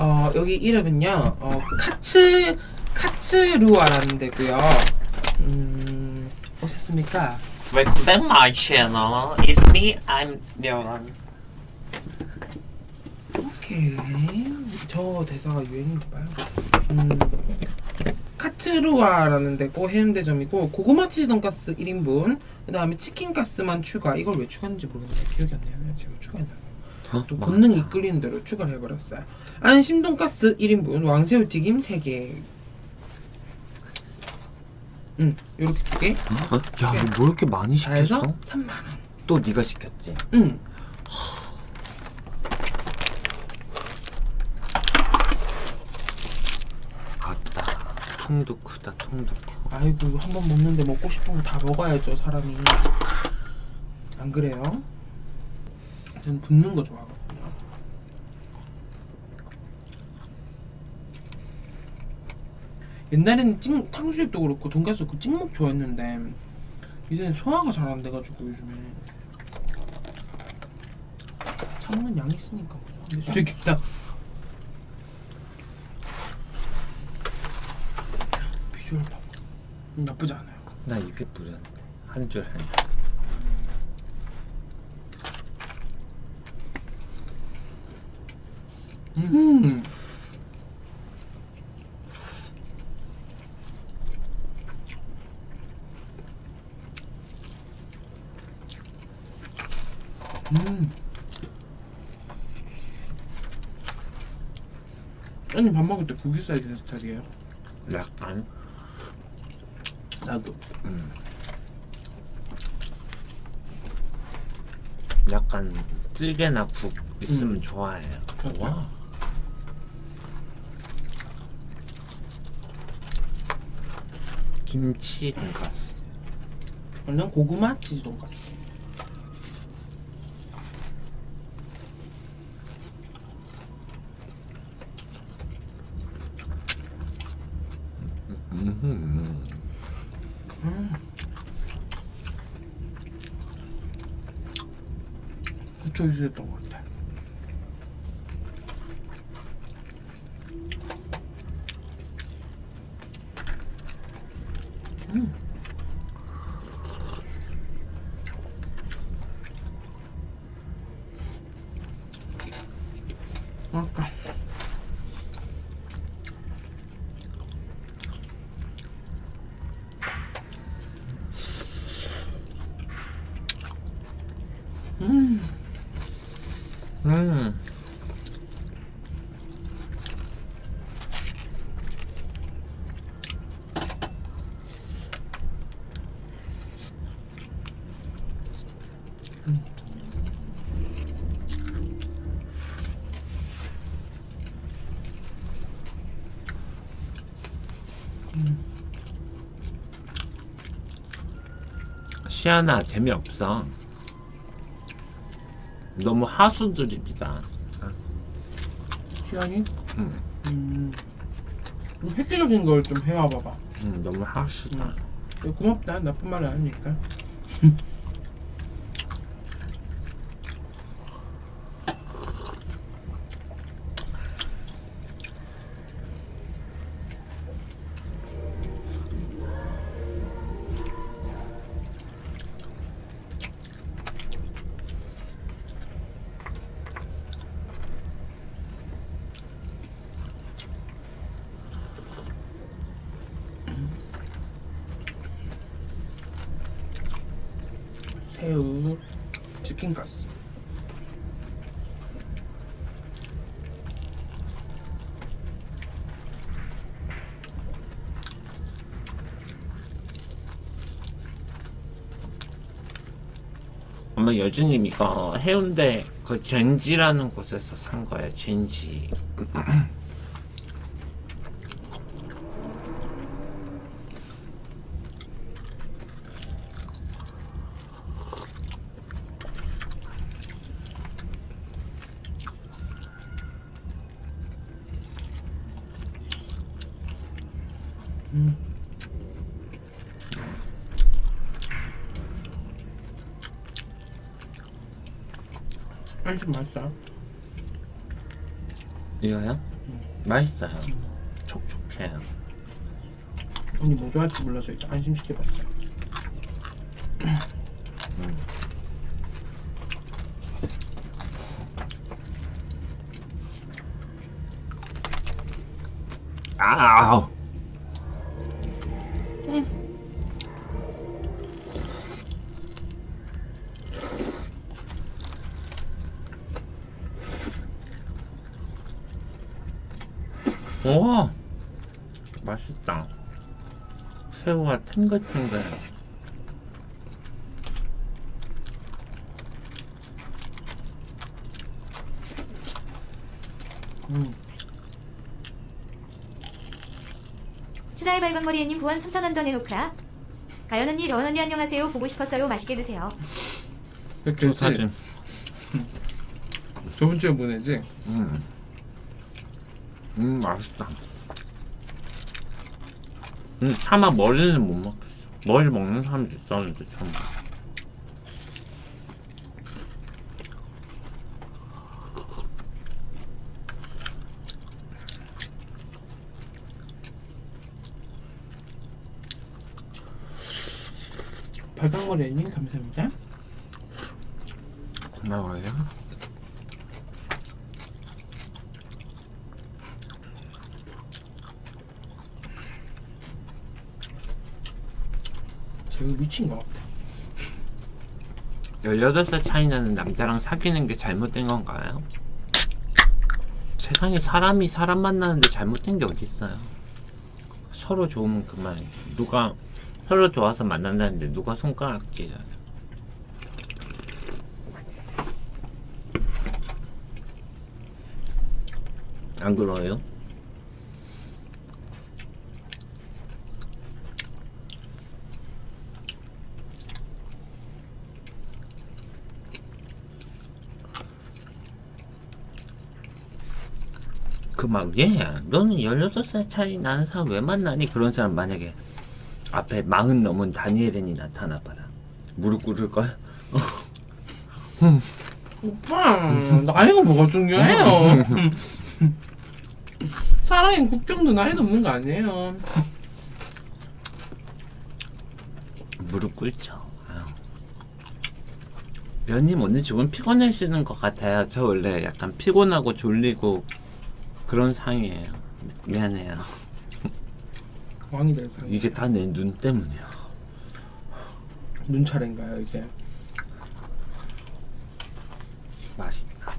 어 여기 이름은요 어 카츠 카츠루아라는 데고요 음 오셨습니까? Welcome back my channel. It's me. I'm Leon. 오케이 저 대사가 유행인가 봐요 음 카츠루아라는 데고 해운대점이고 고구마 치즈 돈가스 1인분 그 다음에 치킨 가스만 추가 이걸 왜 추가했는지 모르겠는데 기억이 안 나요 제가 추가했나요? 또 본능 이끌리는 대로 추가를 해버렸어요. 안심 돈가스 1인분, 왕새우 튀김 3개. 응, 요렇게 두 개. 어? 야, 너 뭐 이렇게 많이 다 해서 시켰어? 3만 원. 또 네가 시켰지? 응. 아따, 통도 크다, 통도 커. 아이고 한 번 먹는데 먹고 싶은 거 다 먹어야죠 사람이. 안 그래요? 저는 붓는 거 좋아하거든요. 옛날에는 찡 탕수육도 그렇고 돈가스 그 찍먹 좋아했는데 이제는 소화가 잘 안 돼가지고 요즘에 참는 양이 있으니까 근데 수도 있겠다. 비주얼 봐. 음, 나쁘지 않아요. 나 이게 뿌렸는데. 한줄 한 줄. 음. 음. 아니 밥 먹을 때 고기 써야 되는 스타일이에요. 약간. 나도. 음. 약간 찌개나 국 있으면 음. 좋아해요. 그렇죠. 와. 김치 돈가스. 완전 고구마 치즈 돈가스. 음. 붙여 있었던 것 같아. 음. 아까 음. 음. 시아나 재미없어. 너무 하수 드립이다. 시간이 응. 음. 좀 획기적인 걸 좀 해와봐봐. 응, 너무 하수다. 응. 고맙다. 나쁜 말은 아니니까. 치킨 가스. 엄마 여주님 이거 해운대 그 젠지라는 곳에서 산 거예요. 젠지. 한식 맛있어. 이거요? 음. 맛있어요. 촉촉해요. 언니 뭐 좋아할지 몰라서 일단 안심시켜봤어요. 오, 맛있다. 새우가 탱글탱글. 음. 추자의 발광머리애님 후원 3,000원 더 내놓으라. 가연 언니, 런 언니 안녕하세요. 보고 싶었어요. 맛있게 드세요. 그랬지? 사진. 저번 주에 보내지? 음. 음, 맛있다. 음, 차마 머리는 못 먹겠어. 머리 먹는 사람도 있었는데, 참. 애님 감사합니다. 고마워요. 제가 미친 것 같아. 18살 차이 나는 남자랑 사귀는 게 잘못된 건가요? 세상에 사람이 사람 만나는데 잘못된 게 어딨어요? 서로 좋으면 그만. 누가 서로 좋아서 만난다는데 누가 손가락 끼잖아. 안 그래요? 그막 얘 너는 16살 차이 나는 사람 왜 만나니? 그런 사람 만약에 앞에 마흔 넘은 다니엘인이 나타나 봐라 무릎 꿇을걸? 오빠, 나이가 뭐가 중요해요? 사랑의 국경도 나이 넘는 거 아니에요. 무릎 꿇죠 아유. 연님 오늘 조금 피곤하시는 것 같아요 저 원래 약간 피곤하고 졸리고 그런 상이에요. 미안해요. 왕이 돼서 이게 다 내 눈 때문이야. 눈 차례인가요 이제? 맛있다.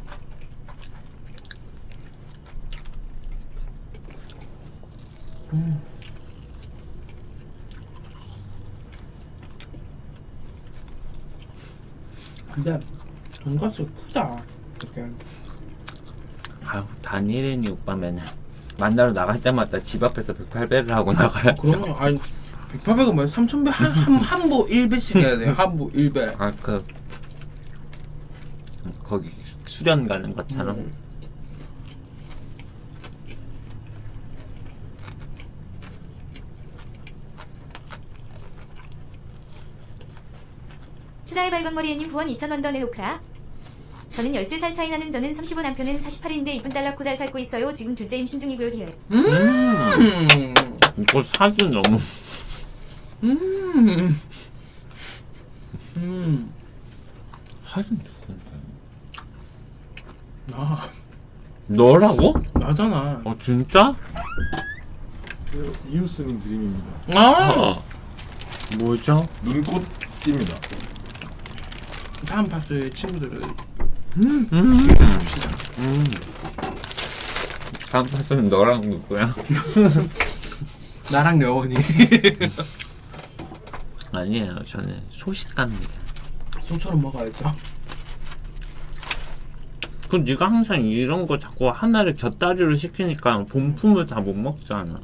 근데 돈가스 크다. 이렇게 아유 다니엘이 오빠 맨날 만나러 나갈 때마다 집 앞에서 108배를 하고 나가야죠 그러면 아니 108배가 뭐야? 3,000배 한, 한, 한보 1배씩 해야 돼. 한보 1배. 아그 거기 수련 가는 것처럼 음. 추자의 발광머리애님 후원 2,000원 더 내놓으라. 저는 13살 차이 나는 저는 35 남편은 48인데 이쁜 딸 낳고 잘 살고 있어요. 지금 둘째 임신 중이고요. 리얼. 음. 이거 사진 너무 음. 음. 사진 누군데? 나 너라고? 나잖아. 어 진짜? 그 이웃스님 드림입니다. 아. 어. 뭐죠? 눈꽃입니다. 다음 파스 친구들을 음. 음. 다음 파스는 너랑 누구야? 나랑 여원이 아니에요 저는 소식갑니다 소처럼 먹어야죠. 그 네가 항상 이런 거 자꾸 하나를 곁다리로 시키니까 본품을 다 못 먹잖아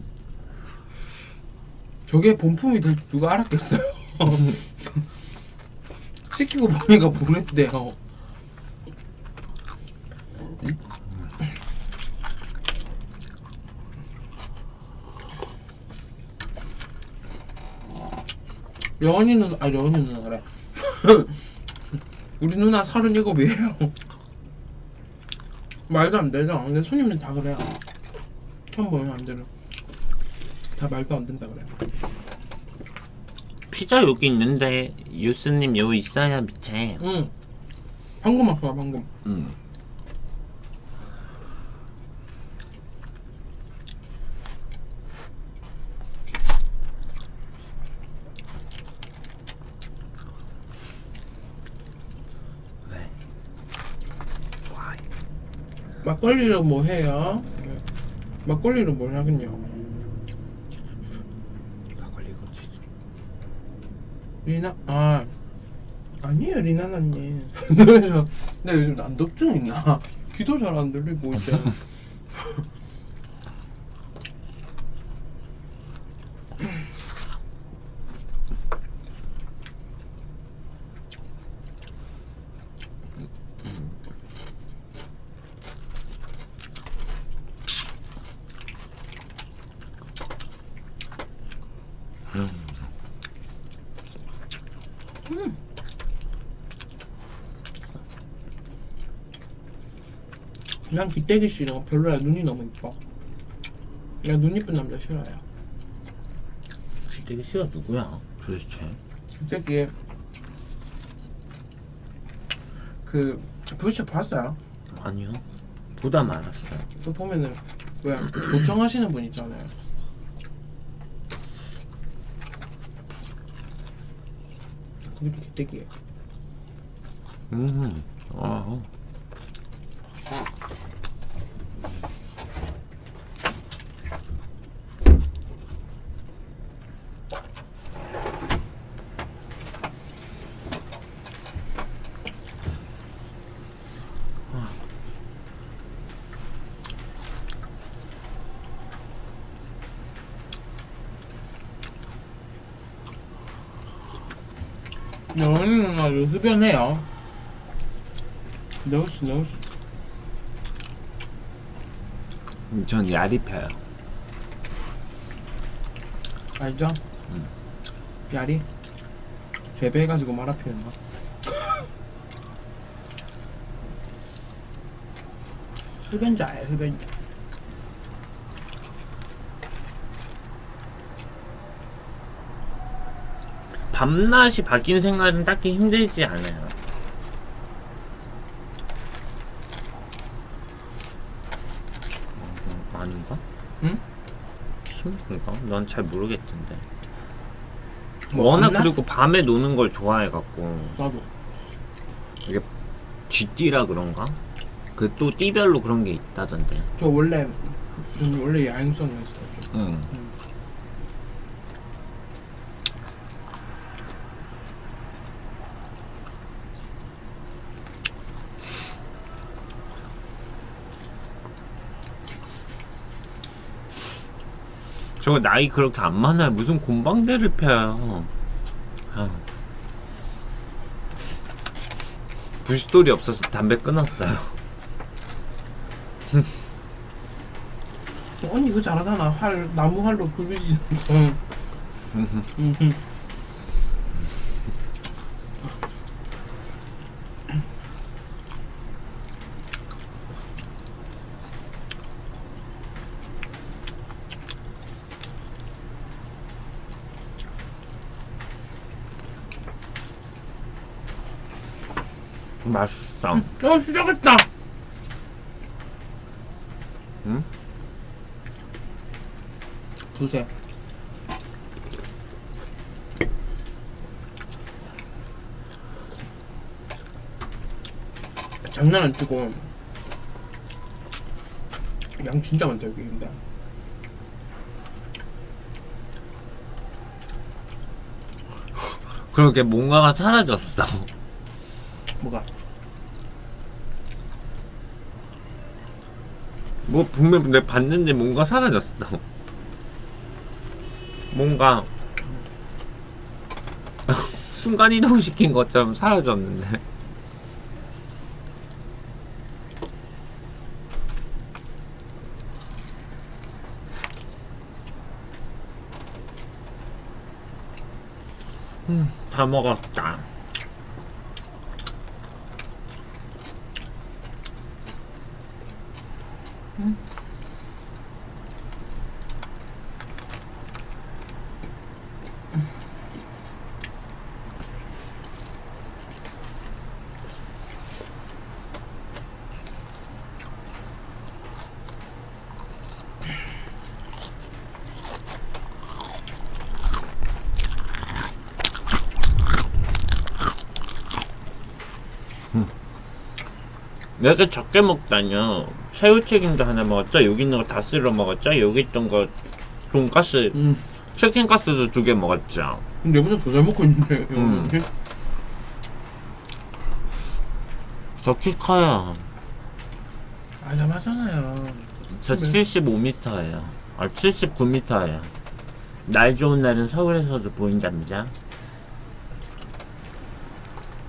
저게 본품이 될줄 누가 알았겠어요. 시키고 보니까 보냈대요. 여원이 누나, 아 여원이 누나래. 우리 누나 서른일곱이에요. 말도 안 되죠. 근데 손님들 다 그래요. 처음 보는 사람들은 다 말도 안 된다 그래. 피자 여기 있는데 유스님 여기 있어야 밑에. 응. 방금 왔어 방금. 응. 왜? Why? 막걸리로 뭐 해요? 네. 막걸리로 뭘 하겠냐? 막걸리 거지. 리나 아 아니에요 리나나님. 그래서 내가 요즘 난독증 있나? 귀도 잘 안 들리고 이제. 난 기대기 싫어. 별로야. 눈이 너무 이뻐. 나 눈 이쁜 남자 싫어요. 되게 씨가 누구야? 도대체? 기대기 그 부시 봤어요? 아니요. 보다 말았어요. 또 보면은 왜 도청하시는 분 있잖아요. 그게 기대기예요. 음. 아. 너는 아주 흡연해요. 넣었어, 넣었어. 전 야리 펴요. 알죠? 야리 재배해가지고 말아 피우는 거. 흡연자예요, 흡연자. 밤낮이 바뀐 생활은 딱히 힘들지 않아요. 어, 아닌가? 응? 힘든가? 난 잘 모르겠던데. 뭐 워낙 밤낮? 그리고 밤에 노는 걸 좋아해갖고 나도. 이게 쥐띠라 그런가? 그 또 띠별로 그런 게 있다던데. 저 원래 좀 원래 야행성이었어요. 좀. 응. 저거 나이 그렇게 안 많아요. 무슨 곰방대를 펴요. 아. 부싯돌이 없어서 담배 끊었어요. 언니 이거 잘하잖아. 활 나무 활로 불 비지는 거. 음. 맛있 어. 어 시작했다. 응? 두세. 장난 안 치고 양 진짜 많다 여기 근데 그러게 뭔가가 사라졌어. 뭐가 뭐 분명 내가 봤는데 뭔가 사라졌어. 뭔가 순간 이동 시킨 것처럼 사라졌는데. 음, 다 먹었다. 왜 이렇게 적게 먹다뇨? 새우튀김도 하나 먹었죠? 여기 있는 거 다 쓸어 먹었죠? 여기 있던 거 돈가스, 음. 치킨 가스도 두 개 먹었죠? 근데 보다 더잘 먹고 있는데. 음. 저키 커요. 아, 잘하잖아요. 저 네. 75m예요. 아, 79m예요. 날 좋은 날은 서울에서도 보인답니다.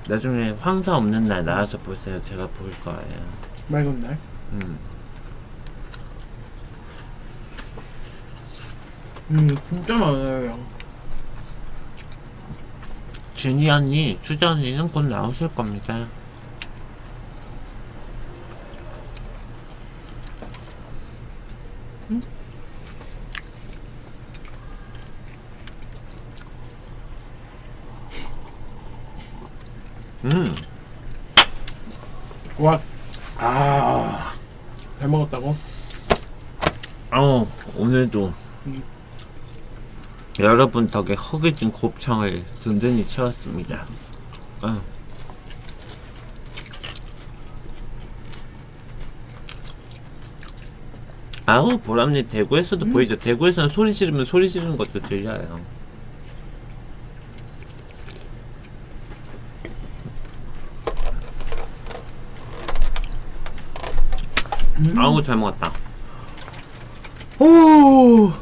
나중에 황사 없는 날 나와서 보세요. 제가 볼 거예요. 맑은 날. 음. 음, 진짜 많아요. 준이 언니, 수자 언니는 곧 나오실 겁니다. 음, 와, 아, 잘 먹었다고? 어, 오늘도 음. 여러분 덕에 허기진 곱창을 든든히 채웠습니다. 어. 아우 보람님 대구에서도 보이죠? 대구에서는 소리 지르면 소리 지르는 것도 들려요. 아우 잘 먹었다. 오,